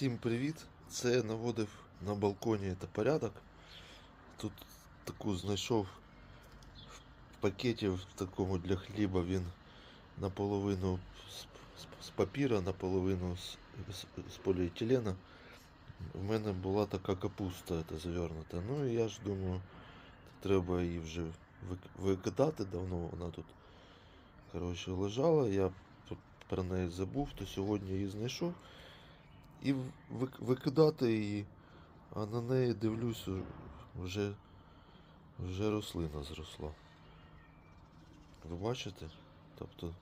Всім привіт! Це я наводив на балконі та порядок. Тут таку знайшов в пакеті в такому для хліба він наполовину з, папіра, наполовину з, з, з поліетилена. У мене була така капуста та завернута. Ну і я ж думаю, треба її вже викидати давно. Вона тут коротше, лежала. Я про неї забув, то сьогодні її знайшов і в- викидати її, а на неї дивлюсь, вже, вже рослина зросла. Ви бачите? Тобто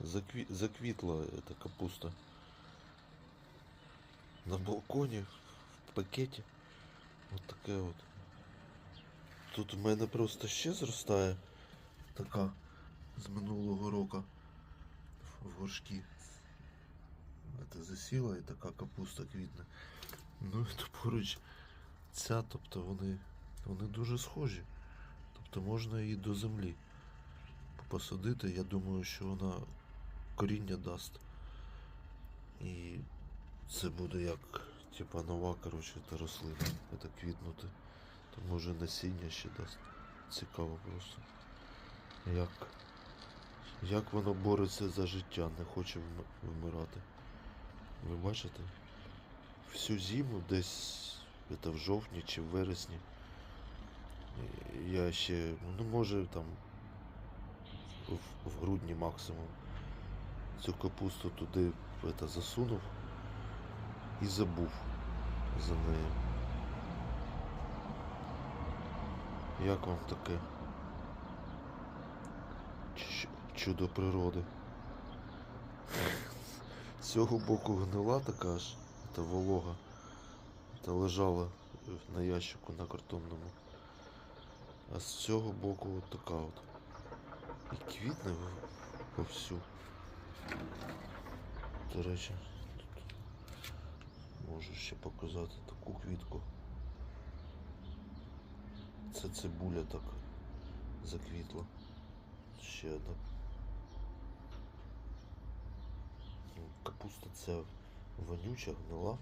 закві... заквітла ця капуста. На балконі, в пакеті. От таке от. Тут у мене просто ще зростає така з минулого року в горшки. Це засіла і така капуста квітне. Ну і то поруч ця, тобто вони, вони дуже схожі. Тобто можна її до землі посадити. Я думаю, що вона коріння дасть. І це буде як типа нова, коротше, та рослина. Це квітнути. То може насіння ще дасть. Цікаво просто. Як, як воно бореться за життя, не хоче вм- вмирати. Ви бачите? Всю зиму десь це в жовтні чи в вересні. Я ще, ну може там в, в грудні максимум цю капусту туди это, засунув і забув за нею. Як вам таке? Чудо природи. З цього боку гнила така ж, та волога, та лежала на ящику на картонному. А з цього боку от така от. І квітне вовсю. До речі, тут можу ще показати таку квітку. Це цибуля так заквітла. Ще одна. Ну, Капуста ця вонюча, гнила.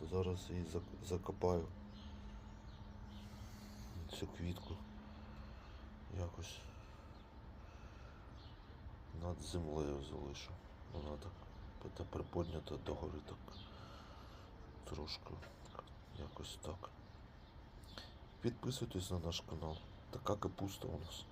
То зараз її закопаю. Цю квітку. Якось над землею залишу. Вона так приподнята догори так. Трошки. Якось так. Підписуйтесь на наш канал. Така капуста у нас.